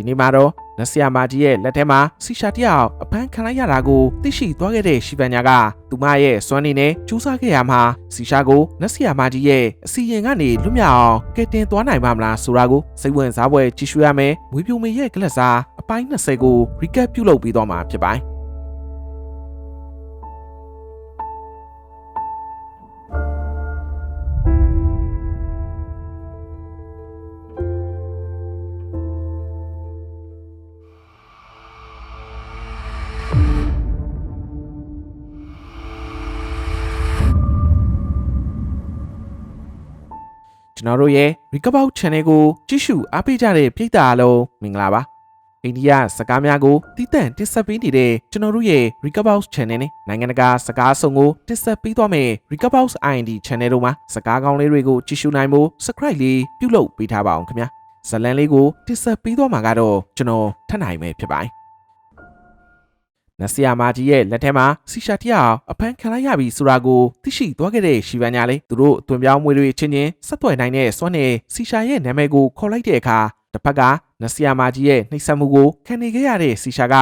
ဒီနေ့မှာတော့နတ်ဆရာမကြီးရဲ့လက်ထဲမှာစီရှာတယောက်အဖမ်းခံလိုက်ရတာကိုသိရှိသွားခဲ့တဲ့ရှီဗန်ညာကသူမရဲ့စွမ်းနေနဲ့ကြိုးစားခဲ့ရမှာစီရှာကိုနတ်ဆရာမကြီးရဲ့အစီရင်ကနေလွတ်မြောက်အောင်ကယ်တင်သွားနိုင်ပါမလားဆိုတာကိုစိတ်ဝင်စားပွဲကြည့်ရှုရမယ်မွေးပြိုမေရဲ့ကလပ်စာအပိုင်း20ကို recap ပြုလုပ်ပြီးတော့မှာဖြစ်ပါတယ် ကျွန်တော်တို့ရဲ့ Recover Channel ကိုကြည့်ရှုအားပေးကြတဲ့ပရိသတ်အားလုံးမင်္ဂလာပါအိန္ဒိယစကားများကိုတည်တံ့တင်ဆက်ပေးနေတဲ့ကျွန်တော်တို့ရဲ့ Recover Channel နဲ့နိုင်ငံတကာစကားအစုံကိုတင်ဆက်ပေးသွားမယ် Recover IND Channel တို့မှာစကားကောင်းလေးတွေကိုကြည့်ရှုနိုင်ဖို့ Subscribe လေးပြုလုပ်ပေးထားပါအောင်ခင်ဗျာဇတ်လန်လေးကိုတင်ဆက်ပေးသွားမှာကတော့ကျွန်တော်ထပ်နိုင်မယ်ဖြစ်ပါတယ် နတ်ဆရာမကြီးရဲ့လက်ထဲမှာစီရှာတယောက်အဖမ်းခံလိုက်ရပြီဆိုတာကိုသိရှိသွားခဲ့တဲ့ရှီဗန်ညာလေးသူတို့အသွင်ပြောင်းမွေတွေချင်းချင်းဆက်သွယ်နိုင်တဲ့စွမ်းနဲ့စီရှာရဲ့နာမည်ကိုခေါ်လိုက်တဲ့အခါတစ်ဖက်ကနတ်ဆရာမကြီးရဲ့နှိပ်စက်မှုကိုခံနေခဲ့ရတဲ့စီရှာက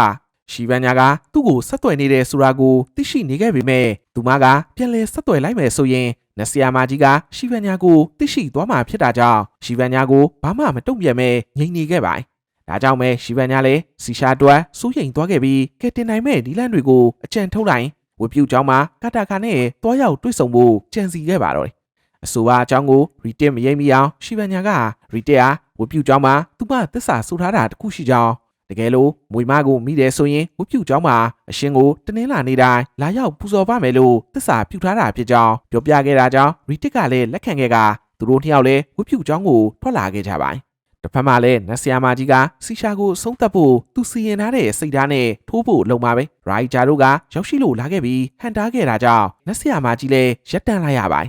ရှီဗန်ညာကသူ့ကိုဆက်သွယ်နေတဲ့ဆိုတာကိုသိရှိနေခဲ့ပေမဲ့သူမကပြန်လဲဆက်သွယ်လိုက်မယ်ဆိုရင်နတ်ဆရာမကြီးကရှီဗန်ညာကိုသိရှိသွားမှာဖြစ်တာကြောင့်ရှီဗန်ညာကိုဘာမှမတုံ့ပြန်မဲငြိမ်နေခဲ့ပါတယ် ဒါကြောင့်ပဲရှီဗန်ညာလည်းစီရှာတွက်စိုးရိမ်သွားခဲ့ပြီးကဲတင်နိုင်မဲ့ဒီလန့်တွေကိုအကြံထုတ်လိုက်ဝပြူเจ้าမှာကတာခါနဲ့တွားရောက်တွေ့ဆုံဖို့ကြံစီခဲ့ပါတော့တယ်။အဆိုပါအကြောင်းကိုရီတစ်မရိမ့်မိအောင်ရှီဗန်ညာကရီတစ်ဟာဝပြူเจ้าမှာသူမသစ္စာဆိုထားတာတခုရှိကြောင်းတကယ်လို့မွေမကိုမိတယ်ဆိုရင်ဝပြူเจ้าမှာအရှင်ကိုတနင်္လာနေ့တိုင်းလာရောက်ပူဇော်ပါမယ်လို့သစ္စာပြုထားတာဖြစ်ကြောင်းပြောပြခဲ့တာကြောင့်ရီတစ်ကလည်းလက်ခံခဲ့ကသူတို့နှစ်ယောက်လည်းဝပြူเจ้าကိုထွက်လာခဲ့ကြပါတယ် တစ်ဖက်မှာလည်းနတ်ဆီယာမာကြီးကစီရှာကိုအဆုံးသတ်ဖို့သူစီရင်ထားတဲ့စိတ်ဓာတ်နဲ့ထိုးဖို့လုံပါပဲရိုက်ဂျာတို့ကရောက်ရှိလို့လာခဲ့ပြီးဟန်တားခဲ့တာကြောင့်နတ်ဆီယာမာကြီးလည်းရက်တန့်လိုက်ရပါတယ်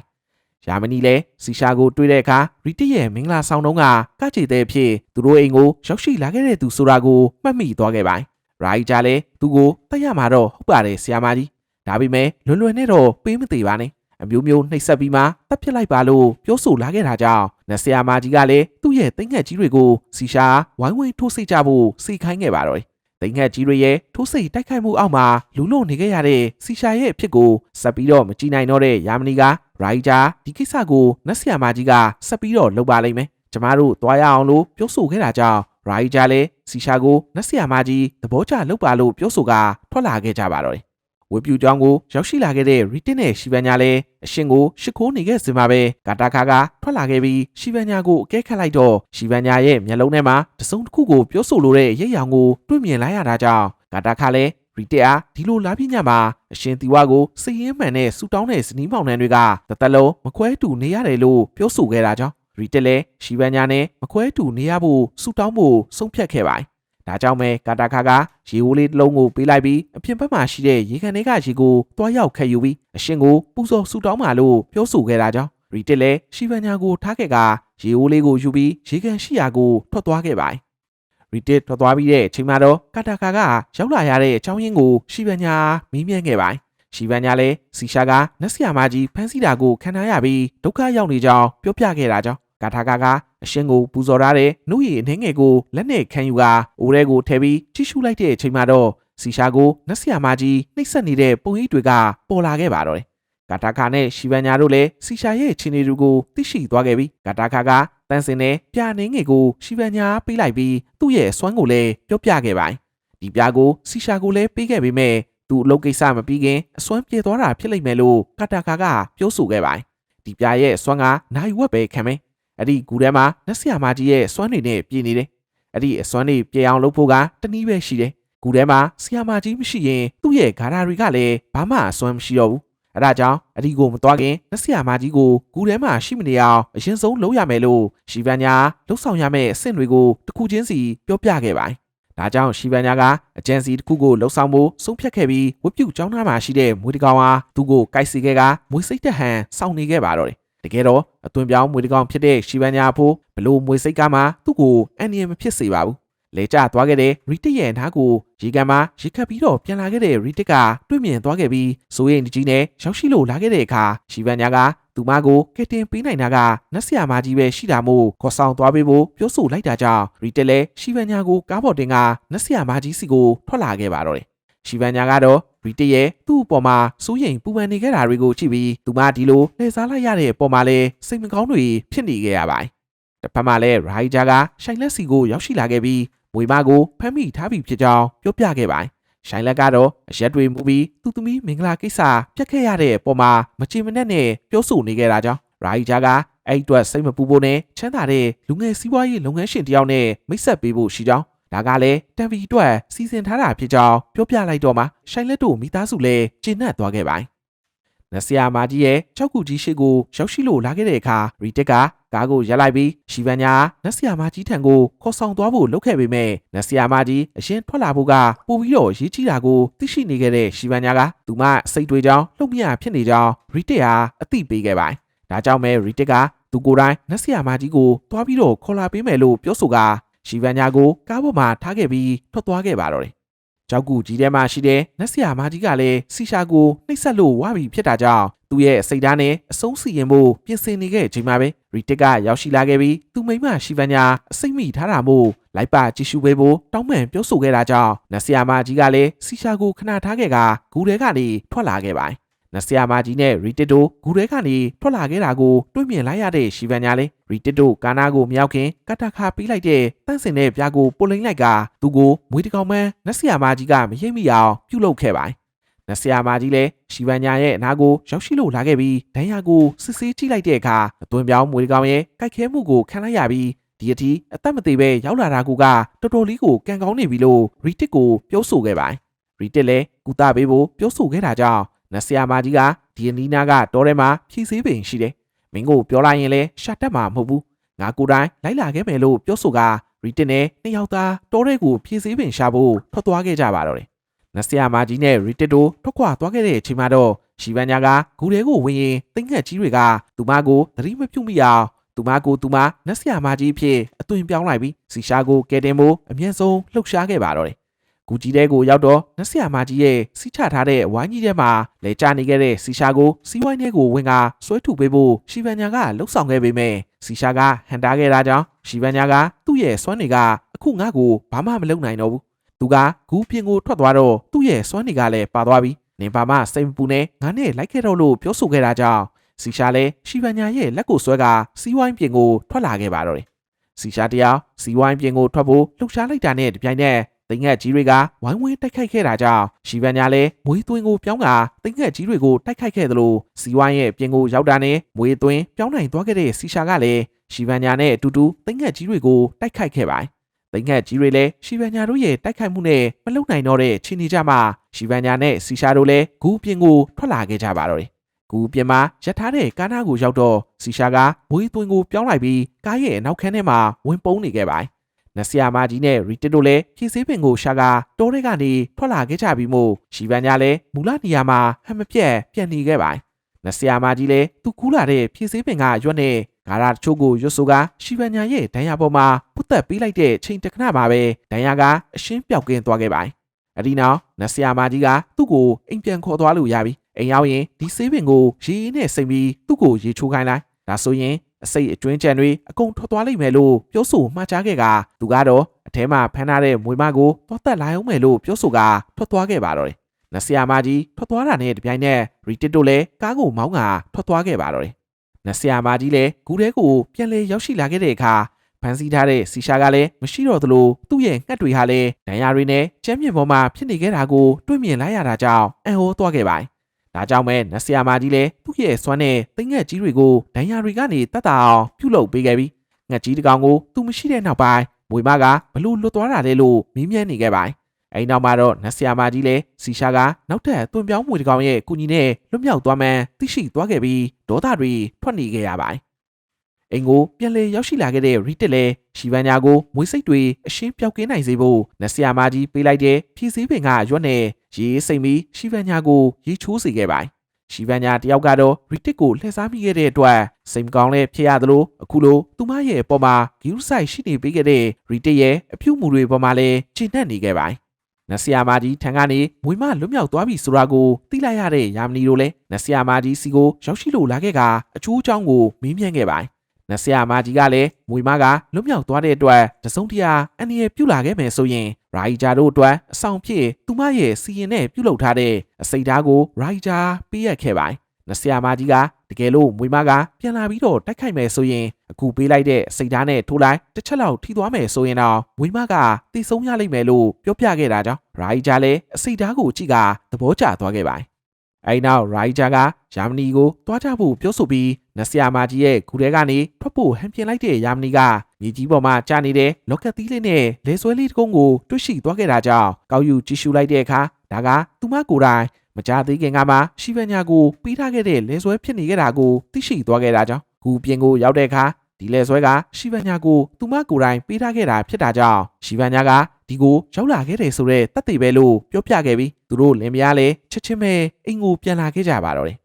ယာမနီလည်းစီရှာကိုတွေ့တဲ့အခါရီတစ်ရဲ့မင်္ဂလာဆောင်တုံးကကကြည်တဲ့ဖြစ်သူတို့အိမ်ကိုရောက်ရှိလာခဲ့တဲ့သူဆိုတာကိုမှတ်မိသွားခဲ့ပါတယ်ရိုက်ဂျာလည်းသူ့ကိုတက်ရမှာတော့ဟုတ်ပါတယ်ဆီယာမာကြီးဒါပေမဲ့လွယ်လွယ်နဲ့တော့ပေးမသေးပါနဲ့ အမျိုးမျိုးနှိပ်စက်ပြီးမှတပ်ဖြစ်လိုက်ပါလို့ပြောဆိုလာခဲ့တာကြောင့်နတ်ဆရာမကြီးကလည်းသူ့ရဲ့တိမ်ငက်ကြီးတွေကိုစီရှာဝိုင်းဝန်းထိုးစိတ်ကြဖို့စိတ်ခိုင်းခဲ့ပါတော့တယ်။တိမ်ငက်ကြီးတွေရဲ့ထိုးစိတ်တိုက်ခိုက်မှုအောက်မှာလူလို့နေခဲ့ရတဲ့စီရှာရဲ့အဖြစ်ကိုဆက်ပြီးတော့မကြည့်နိုင်တော့တဲ့ယာမနီကရိုက်ဂျာဒီကိစ္စကိုနတ်ဆရာမကြီးကဆက်ပြီးတော့လုပ်ပါလိမ့်မယ်။ကျမတို့သွားရအောင်လို့ပြောဆိုခဲ့တာကြောင့်ရိုက်ဂျာလည်းစီရှာကိုနတ်ဆရာမကြီးသဘောကျလုပ်ပါလို့ပြောဆိုကထွက်လာခဲ့ကြပါတော့တယ် ဝေပြူကျောင်းကိုရောက်ရှိလာခဲ့တဲ့ရီတင်နဲ့ရှီဗန်ညာလည်းအရှင်ကိုရှ िख ိုးနေခဲ့စင်မှာပဲကာတာခါကထွက်လာခဲ့ပြီးရှီဗန်ညာကိုအကဲခတ်လိုက်တော့ရှီဗန်ညာရဲ့မျက်လုံးထဲမှာတစုံတစ်ခုကိုပြောဆိုလိုတဲ့ရိပ်ရောင်ကိုတွေ့မြင်လိုက်ရတာကြောင့်ကာတာခါလည်းရီတက်အားဒီလိုလာပြညမှာအရှင်တီဝါကိုစိတ်ရင်းမှန်နဲ့ဆူတောင်းတဲ့ဇနီးမောင်နှံတွေကတသက်လုံးမခွဲတူနေရတယ်လို့ပြောဆိုခဲ့တာကြောင့်ရီတက်လည်းရှီဗန်ညာနဲ့မခွဲတူနေရဖို့ဆူတောင်းဖို့ဆုံးဖြတ်ခဲ့ပါတယ် ဒါကြောင့်ပဲကာတာခါကရေဝိုးလေးတစ်လုံးကိုပေးလိုက်ပြီးအပြင်ဘက်မှာရှိတဲ့ရေကန်တွေကရေကိုတွားရောက်ခက်ယူပြီးအရှင်ကိုပူဇော်ဆူတောင်းပါလို့ပြောဆိုခဲ့တာကြောင့်ရီတစ်လည်းရှီဗန်ညာကိုထားခဲ့ကရေဝိုးလေးကိုယူပြီးရေကန်ရှိရာကိုထွက်သွားခဲ့ပါတယ်ရီတစ်ထွက်သွားပြီးတဲ့အချိန်မှာတော့ကာတာခါကရောက်လာရတဲ့အကြောင်းရင်းကိုရှီဗန်ညာမီးမြန်းခဲ့ပါတယ်ရှီဗန်ညာလည်းစီရှာကနတ်ဆီယာမကြီးဖမ်းဆီးတာကိုခံထားရပြီးဒုက္ခရောက်နေကြောင်းပြောပြခဲ့တာကြောင့် ကာထာကာကအရှင်ကိုပူဇော်ထားတဲ့နှုတ်ရည်အနှင်းငယ်ကိုလက်နဲ့ခံယူကအိုးထဲကိုထည့်ပြီးထိရှုလိုက်တဲ့အချိန်မှာတော့စီရှာကိုနတ်ဆီယာမကြီးနှိပ်စက်နေတဲ့ပုံရိပ်တွေကပေါ်လာခဲ့ပါတော့တယ်ကာတာခါနဲ့ရှီဗန်ညာတို့လည်းစီရှာရဲ့ခြေနေတွေကိုသိရှိသွားခဲ့ပြီးကာတာခါကတန်းစင်နဲ့ပြာနေငယ်ကိုရှီဗန်ညာပေးလိုက်ပြီးသူ့ရဲ့အစွမ်းကိုလည်းပြောပြခဲ့ပါတယ်ဒီပြာကိုစီရှာကိုလည်းပေးခဲ့ပေမဲ့သူ့အလုပ်ကိစ္စမပြီးခင်အစွမ်းပြေသွားတာဖြစ်လိမ့်မယ်လို့ကာတာခါကပြောဆိုခဲ့ပါတယ်ဒီပြာရဲ့အစွမ်းကနိုင်ဝက်ပဲခံမယ် အဲ့ဒီဂူထဲမှာနတ်ဆရာမကြီးရဲ့စွမ်းတွေနဲ့ပြည်နေတယ်။အဲ့ဒီအစွမ်းတွေပြေအောင်လုပ်ဖို့ကတနည်းပဲရှိတယ်။ဂူထဲမှာဆရာမကြီးမရှိရင်သူ့ရဲ့ဂါရာတွေကလည်းဘာမှအစွမ်းမရှိတော့ဘူး။အဲ့ဒါကြောင့်အဲ့ဒီကိုမသွားခင်နတ်ဆရာမကြီးကိုဂူထဲမှာရှိမနေအောင်အရင်ဆုံးလုပ်ရမယ်လို့ရှီဗန်ညာလှုပ်ဆောင်ရမယ့်အဆင့်တွေကိုတစ်ခုချင်းစီပြောပြခဲ့ပါတယ်။ဒါကြောင့်ရှီဗန်ညာကအဂျန်စီတစ်ခုကိုလှုပ်ဆောင်ဖို့ဆုံးဖြတ်ခဲ့ပြီးဝတ်ပြုတ်ကျောင်းသားမှာရှိတဲ့မွေးတကောင်ဟာသူ့ကိုကိုက်စီခဲ့ကမွေးစိတ်တဟန်စောင့်နေခဲ့ပါတော့တယ် တကယ်တော့အသွင်ပြောင်းမွေတကောင်ဖြစ်တဲ့ရှီဗန်ညာအဖိုးဘလို့မွေစိတ်ကမှသူ့ကိုအန်နီယံမဖြစ်စေပါဘူးလေကျသွားခဲ့တဲ့ရီတစ်ရဲ့နားကိုရေကန်မှာရေခတ်ပြီးတော့ပြန်လာခဲ့တဲ့ရီတစ်ကတွေ့မြင်သွားခဲ့ပြီးစိုးရိမ်တကြီးနဲ့ရောက်ရှိလို့လာခဲ့တဲ့အခါရှီဗန်ညာကသူမကိုကက်တင်ပေးနိုင်တာကနတ်ဆရာမကြီးပဲရှိတာမို့ခေါ်ဆောင်သွားပေးဖို့ပြောဆိုလိုက်တာကြောင့်ရီတစ်လည်းရှီဗန်ညာကိုကားပေါ်တင်ကနတ်ဆရာမကြီးစီကိုထွက်လာခဲ့ပါတော့တယ်ရှီဗန်ညာကတော့ ရီတစ်ရဲ့သူ့အပေါ်မှာစိုးရိမ်ပူပန်နေခဲ့တာတွေကိုကြည့်ပြီးသူမဒီလိုလှည့်စားလိုက်ရတဲ့အပေါ်မှာလည်းစိတ်မကောင်းတွေဖြစ်နေခဲ့ရပါတယ်တစ်ဖက်မှာလည်းရိုင်ဂျာကရှိုင်လက်စီကိုရောက်ရှိလာခဲ့ပြီးမွေမကိုဖမ်းမိထားပြီဖြစ်ကြောင်းပြောပြခဲ့ပါတယ်။ရှိုင်လက်ကတော့အရက်တွေမူပြီးသူ့သမီးမင်္ဂလာကိစ္စပြတ်ခဲ့ရတဲ့အပေါ်မှာမချင်မနှက်နဲ့ပြောဆိုနေခဲ့တာကြောင့်ရိုင်ဂျာကအဲ့အတွက်စိတ်မပူဖို့နဲ့ချမ်းသာတဲ့လူငယ်စီးပွားရေးလုပ်ငန်းရှင်တယောက်နဲ့မိတ်ဆက်ပေးဖို့ရှိကြောင်း ဒါကလည်းတန်ဗီအတွက်စီစဉ်ထားတာဖြစ်ကြောင်းပြောပြလိုက်တော့မှရှိုင်လက်တို့မိသားစုလည်းကျေနပ်သွားခဲ့ပါတယ်။နဆီယာမာကြီးရဲ့ကြောက်ကူကြီးရှိကိုရောက်ရှိလို့လာခဲ့တဲ့အခါရီတက်ကကားကိုရပ်လိုက်ပြီးရှီဗန်ညာနက်ဆီယာမကြီးထံကိုခေါ်ဆောင်သွားဖို့လုပ်ခဲ့ပေမဲ့နက်ဆီယာမကြီးအရင်ထွက်လာဖို့ကပို့ပြီးတော့ရေးကြည့်တာကိုသိရှိနေခဲ့တဲ့ရှီဗန်ညာကသူမစိတ်တွေကြောင်းလှုပ်မရဖြစ်နေကြောင်းရီတက်ဟာအသိပေးခဲ့ပါတယ်။ဒါကြောင့်ပဲရီတက်ကသူကိုယ်တိုင်နက်ဆီယာမကြီးကိုတွားပြီးတော့ခေါ်လာပေးမယ်လို့ပြောဆိုက ရှီဗန်ညာကိုကားပေါ်မှာထားခဲ့ပြီးထွက်သွားခဲ့ပါတော့တယ်။ကြောက်ကူကြီးထဲမှာရှိတဲ့နက်ဆီယာမကြီးကလည်းစီရှာကိုနှိပ်စက်လို့ဝါပြီးဖြစ်တာကြောင့်သူ့ရဲ့စိတ်ဓာတ်နဲ့အဆုံးစီရင်ဖို့ပြင်ဆင်နေခဲ့ချိန်မှာပဲရီတက်ကရောက်ရှိလာခဲ့ပြီးသူမိမရှိဗန်ညာအစိတ်မိထားတာမို့လိုက်ပါကြည့်ရှုပေးဖို့တောင်းပန်ပြောဆိုခဲ့တာကြောင့်နဆီယာမကြီးကလည်းစီရှာကိုခဏထားခဲ့ကဂူထဲကနေထွက်လာခဲ့ပါတယ် နဆီယာမကြီးနဲ့ရီတစ်တို့ဂူထဲကနေထွက်လာခဲ့တာကိုတွေ့မြင်လိုက်ရတဲ့ရှီဗန်ညာလေးရီတစ်တို့ကာနာကိုမရောက်ခင်ကတခါပေးလိုက်တဲ့တန့်စင်တဲ့ပြားကိုပုတ်လိမ့်လိုက်ကသူ့ကိုမွေးတကောင်မန်းနဆီယာမကြီးကမရိပ်မိအောင်ပြုတ်လုခဲ့ပါတယ်နဆီယာမာကြီးလည်းရှီဗန်ညာရဲ့အနာကိုရောက်ရှိလို့လာခဲ့ပြီးဒဏ်ရာကိုစစ်ဆေးကြည့်လိုက်တဲ့အခါအသွင်ပြောင်းမွေကောင်ရဲ့ကြိုက်ခဲမှုကိုခံလိုက်ရပြီးဒီအထိအသက်မသေးပဲရောက်လာတာကတော်တော်လေးကိုကံကောင်းနေပြီလို့ရီတစ်ကိုပြောဆိုခဲ့ပါတယ်ရီတစ်လည်းကုသပေးဖို့ပြောဆိုခဲ့တာကြောင့် နဆီယာမာကြီးကဒီအနီးနားကတောထဲမှာဖြည့်ဆည်းပင်ရှိတယ်မင်းကိုပြောလိုက်ရင်လည်းရှာတတ်မှာမဟုတ်ဘူးငါကိုယ်တိုင်လိုက်လာခဲ့မယ်လို့ပြောဆိုကရီတစ်နဲ့နှစ်ယောက်သားတောထဲကိုဖြည့်ဆည်းပင်ရှာဖို့ထွက်သွားခဲ့ကြပါတော့တယ်နဆီယာမာကြီးနဲ့ရီတစ်တို့ထွက်ခွာသွားခဲ့တဲ့အချိန်မှာတော့ရှီဗန်ညာကဂူထဲကိုဝင်ရင်တိငှက်ကြီးတွေကသူမကိုသတိမပြုမိအောင်သူမကိုသူမနဆီယာမာကြီးဖြစ်အသွင်ပြောင်းလိုက်ပြီးစီရှာကိုကဲတင်ဖို့အမျက်ဆုံးလှုပ်ရှားခဲ့ပါတော့တယ်။ ဂူကြီးတဲကိုရောက်တော့နဆီယာမာကြီးရဲ့စီးချထားတဲ့ဝိုင်းကြီးထဲမှာလဲကျနေခဲ့တဲ့စီရှာကိုစီးဝိုင်းထဲကိုဝင်ကဆွဲထုတ်ပေးဖို့ရှီဗန်ညာကလှုပ်ဆောင်ခဲ့ပေမဲ့စီရှာကဟန်တာခဲ့တာကြောင့်ရှီဗန်ညာကသူ့ရဲ့စွမ်းတွေကအခုငါ့ကိုဘာမှမလုပ်နိုင်တော့ဘူးသူကဂူးပြင်ကိုထွက်သွားတော့သူ့ရဲ့စွမ်းနေကလည်းပါသွားပြီးနင်ပါမစိတ်မပူနဲ့ငါနဲ့လိုက်ခဲ့တော့လို့ပြောဆိုခဲ့တာကြောင့်စီရှာလည်းရှီဗန်ညာရဲ့လက်ကိုဆွဲကစီးဝိုင်းပြင်ကိုထွက်လာခဲ့ပါတော့တယ်စီရှာတယောက်စီးဝိုင်းပြင်ကိုထွက်ဖို့လှုပ်ရှားလိုက်တာနဲ့တပြိုင်နက် တိငှက်ကြီးတွေကဝိုင်းဝန်းတိုက်ခိုက်ခဲ့တာကြောင့်ရှီဗန်ညာလည်းမွေးသွင်းကိုပြောင်းကတိငှက်ကြီးတွေကိုတိုက်ခိုက်ခဲ့သလိုစီဝိုင်းရဲ့ပြင်ကိုရောက်တာနဲ့မွေးသွင်းပြောင်းနိုင်သွားခဲ့တဲ့စီရှာကလည်းရှီဗန်ညာနဲ့အတူတူတိငှက်ကြီးတွေကိုတိုက်ခိုက်ခဲ့ပါတယ်။တိငှက်ကြီးတွေလည်းရှီဗန်ညာတို့ရဲ့တိုက်ခိုက်မှုနဲ့မလုံနိုင်တော့တဲ့ခြေနေကြမှာရှီဗန်ညာနဲ့စီရှာတို့လည်းဂူးပြင်ကိုထွက်လာခဲ့ကြပါတော့တယ်။ဂူးပြင်မှာရထားတဲ့ကားနားကိုရောက်တော့စီရှာကမွေးသွင်းကိုပြောင်းလိုက်ပြီးကားရဲ့နောက်ခန်းထဲမှာဝင်ပုန်းနေခဲ့ပါတယ်။ နဆီယာမာကြီးနဲ့ရီတစ်တို့လည်းဖြည့်စည်းပင်ကိုရှာကတိုးရဲကနေထွက်လာခဲ့ကြပြီးမို့ရှီဗန်ညာလည်းမူလနေရာမှာဟမ်မပြက်ပြန်နေခဲ့ပါတယ်။နဆီယာမာကြီးလည်းသူကူးလာတဲ့ဖြည့်စည်းပင်ကရွက်နဲ့ဂါရတချို့ကိုရွတ်ဆိုကရှီဗန်ညာရဲ့ဒဏ်ရာပေါ်မှာပုတ်သက်ပေးလိုက်တဲ့ချိန်တခဏပါပဲဒဏ်ရာကအရှင်းပြောက်ကင်းသွားခဲ့ပါတယ်။အဒီနောက်နဆီယာမာကြီးကသူ့ကိုအိမ်ပြန်ခေါ်သွားလို့ရပြီ။အိမ်ရောက်ရင်ဒီဆေးပင်ကိုရေရင်းနဲ့စိမ့်ပြီးသူ့ကိုရေချိုးခိုင်းလိုက်။ဒါဆိုရင် အစိတ်အတွင်းကြံတွေအကုန်ထွက်သွားလိမ့်မယ်လို့ပြောဆိုမှားချခဲ့ကသူကတော့အထဲမှာဖမ်းထားတဲ့မွေမကိုသွားတက်လာအောင်မယ်လို့ပြောဆိုကထွက်သွားခဲ့ပါတော့တယ်။နဆီယာမာကြီးထွက်သွားတာနဲ့တပြိုင်နက်ရီတစ်တို့လည်းကားကိုမောင်းကထွက်သွားခဲ့ပါတော့တယ်။နဆီယာမာကြီးလည်းဂူထဲကိုပြန်လဲရောက်ရှိလာခဲ့တဲ့အခါဖန်စီထားတဲ့စီရှာကလည်းမရှိတော့သလိုသူ့ရဲ့ငှက်တွေဟာလည်းဒဏ်ရာတွေနဲ့ကျမ်းမြေပေါ်မှာဖြစ်နေခဲ့တာကိုတွေ့မြင်လိုက်ရတာကြောင့်အံ့ဩသွားခဲ့ပါတယ်။ ဒါကြောင့်ပဲနဆီယာမာကြီးလည်းသူ့ရဲ့စွမ်းနဲ့သိငှက်ကြီးတွေကိုဒဏ်ရာတွေကနေတတ်တာအောင်ပြုတ်လုပ်ပေးခဲ့ပြီးငှက်ကြီးတစ်ကောင်ကိုသူမရှိတဲ့နောက်ပိုင်းမွေမကဘလို့လွတ်သွားတာလဲလို့မေးမြန်းနေခဲ့ပါတယ်။အဲဒီနောက်မှာတော့နဆီယာမာကြီးလည်းစီရှာကနောက်ထပ်သွန်ပြောင်းမွေတစ်ကောင်ရဲ့ကူညီနဲ့လွတ်မြောက်သွားမှန်းသိရှိသွားခဲ့ပြီးဒေါသတွေထွက်နေခဲ့ရပါတယ်။ အိမ်ကိုပြန်လေရောက်ရှိလာခဲ့တဲ့ရီတက်လည်းရှီဗန်ညာကိုမွေးစိတ်တွေအရှင်းပြောက်ကင်းနိုင်စေဖို့နဆီယာမာကြီးပေးလိုက်တဲ့ဖြည့်စည်းပင်ကရွက်နဲ့ရေးစိတ်ပြီးရှီဗန်ညာကိုရေးချိုးစေခဲ့ပါတယ်ရှီဗန်ညာတယောက်ကတော့ရီတစ်ကိုလှည့်စားမိခဲ့တဲ့အတွက်စိတ်မကောင်းလဲဖြစ်ရသလိုအခုလိုသူမရဲ့အပေါ်မှာဂီယူဆိုင်ရှိနေပေးခဲ့တဲ့ရီတစ်ရဲ့အပြုတ်မှုတွေပေါ်မှာလည်းကျဉ်နှံ့နေခဲ့ပါတယ်နဆီယာမာကြီးထံကနေမွေမလွတ်မြောက်သွားပြီဆိုတာကိုသိလိုက်ရတဲ့ယာမနီတို့လည်းနဆီယာမာကြီးစီကိုရောက်ရှိလို့လာခဲ့ကအချိုးအချောင်းကိုမေးမြန်းခဲ့ပါတယ် နဆီယာမာကြီးကလည်းမွေမကလွတ်မြောက်သွားတဲ့အတွက်တစုံတရာအန်ရပြုတ်လာခဲ့မယ်ဆိုရင်ရာဂျာတို့အတွက်အဆောင်ဖြစ်သူမရဲ့စီရင်နဲ့ပြုတ်လုပ်ထားတဲ့အစိတ်ဓာတ်ကိုရာဂျာပေးရခဲ့ပါတယ်နဆီယာမာကြီးကတကယ်လို့မွေမကပြန်လာပြီးတော့တိုက်ခိုက်မယ်ဆိုရင်အခုပေးလိုက်တဲ့စိတ်ဓာတ်နဲ့ထိုးလိုက်တစ်ချက်လောက်ထိသွားမယ်ဆိုရင်တော့မွေမကတိဆုံးရလိမ့်မယ်လို့ပြောပြခဲ့တာကြောင့်ရာဂျာလည်းအစိတ်ဓာတ်ကိုကြည့်ကသဘောကျသွားခဲ့ပါတယ် အဲဒီနောက်ရိုက်ဂျာကယာမနီကိုတွားကြဖို့ပြောဆိုပြီးနဆီယာမာကြီးရဲ့ဂူထဲကနေထွက်ဖို့ဟန်ပြင်လိုက်တဲ့ယာမနီကမြေကြီးပေါ်မှာကျနေတဲ့လော့ကက်သီးလေးနဲ့လေဆွဲလေးတစ်ကုန်းကိုတွေ့ရှိသွားခဲ့တာကြောင့်ကောက်ယူကြည့်ရှုလိုက်တဲ့အခါဒါကသူမကိုယ်တိုင်မကြသေးခင်ကမှရှီဗန်ညာကိုပေးထားခဲ့တဲ့လေဆွဲဖြစ်နေခဲ့တာကိုသိရှိသွားခဲ့တာကြောင့်ဂူပြင်ကိုရောက်တဲ့အခါ ဒီလေဆွဲကရှီဗန်ညာကိုသူမကိုယ်တိုင်ပေးထားခဲ့တာဖြစ်တာကြောင့်ရှီဗန်ညာကဒီကိုရောက်လာခဲ့တယ်ဆိုတော့တတ်သိပဲလို့ပြောပြခဲ့ပြီးသူတို့လင်မယားလည်းချက်ချင်းပဲအိမ်ကိုပြန်လာခဲ့ကြပါတော့တယ်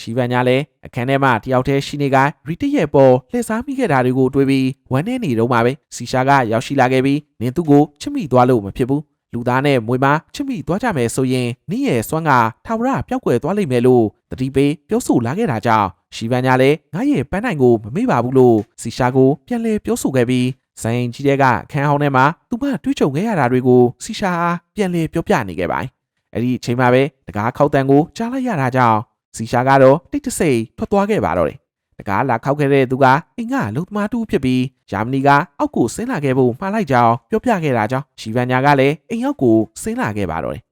ရှီဗန်ညာလည်းအခန်းထဲမှာတယောက်တည်းရှိနေကရီတရဲ့ပေါ်လှည့်စားမိခဲ့တာတွေကိုတွေးပြီးဝမ်းနေနေတော့မှပဲစီရှာကရောက်ရှိလာခဲ့ပြီးနင်သူ့ကိုချစ်မိသွားလို့မဖြစ်ဘူးလူသားနဲ့မွေမချစ်မိသွားကြမယ်ဆိုရင်နင့်ရဲ့စွမ်းကထာဝရပျောက်ကွယ်သွားလိမ့်မယ်လို့တတိပေးပြောဆိုလာခဲ့တာကြောင့် ရှီဗန်ညာလည်းငါရဲ့ပန်းနိုင်ကိုမမေ့ပါဘူးလို့စီရှာကိုပြန်လဲပြောဆိုခဲ့ပြီးဇိုင်းကြီးတဲ့ကအခန်းဟောင်းထဲမှာသူမတွေးကြုံခဲ့ရတာတွေကိုစီရှာအားပြန်လဲပြောပြနေခဲ့ပါတယ်အဲ့ဒီအချိန်မှာပဲတကားခောက်တန်ကိုကြားလိုက်ရတာကြောင့်စီရှာကတော့တိတ်တဆိတ်ထွက်သွားခဲ့ပါတော့တယ်တကားလာခောက်ခဲ့တဲ့သူကအင်္ဂါလုံသမားတူဖြစ်ပြီးယာမနီကအောက်ကိုဆင်းလာခဲ့ဖို့မှားလိုက်ကြောင်းပြောပြခဲ့တာကြောင့်ရှီဗန်ညာကလည်းအိမ်ရောက်ကိုဆင်းလာခဲ့ပါတော့တယ်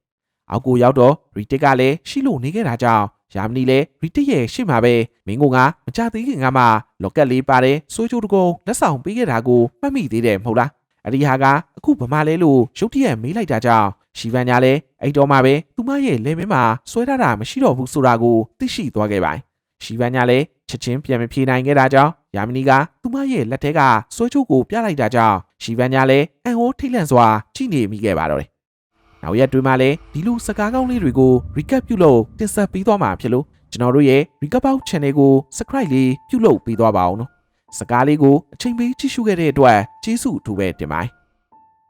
အောက်ကိုရောက်တော့ရီတစ်ကလည်းရှိလို့နေခဲ့တာကြောင့် ယာမနီလည်းရီတစ်ရဲ့ရှေ့မှာပဲမင်းကမကြသေးခင်ကမှလော့ကက်လေးပါတယ်စိုးချိုးတကုံလက်ဆောင်ပေးခဲ့တာကိုမှတ်မိသေးတယ်မဟုတ်လားအဒီဟာကအခုဗမာလဲလို့ရုတ်တရက်မေးလိုက်တာကြောင့်ရှီဗန်ညာလည်းအဲ့တော့မှပဲသူမရဲ့လေမင်းမှာဆွဲထားတာမရှိတော့ဘူးဆိုတာကိုသိရှိသွားခဲ့ပါတယ်ရှီဗန်ညာလည်းချက်ချင်းပြန်မဖြေနိုင်ခဲ့တာကြောင့်ယာမနီကသူမရဲ့လက်ထဲကဆွဲချိုးကိုပြလိုက်တာကြောင့်ရှီဗန်ညာလည်းအန်ဟိုးထိတ်လန့်စွာကြည့်နေမိခဲ့ပါတော့တယ် နောက်ရက်တွေမှာလည်းဒီလိုစကားကောင်းလေးတွေကို recap ပြုလုပ်တင်ဆက်ပေးသွားမှာဖြစ်လို့ကျွန်တော်တို့ရဲ့ recap out channel ကို subscribe လေးပြုလုပ်ပေးသွားပါအောင်နော်စကားလေးကိုအချိန်ပေးကြည့်ရှုခဲ့တဲ့အတွက်ကျေးဇူးအထူးပဲတင်ပါတယ်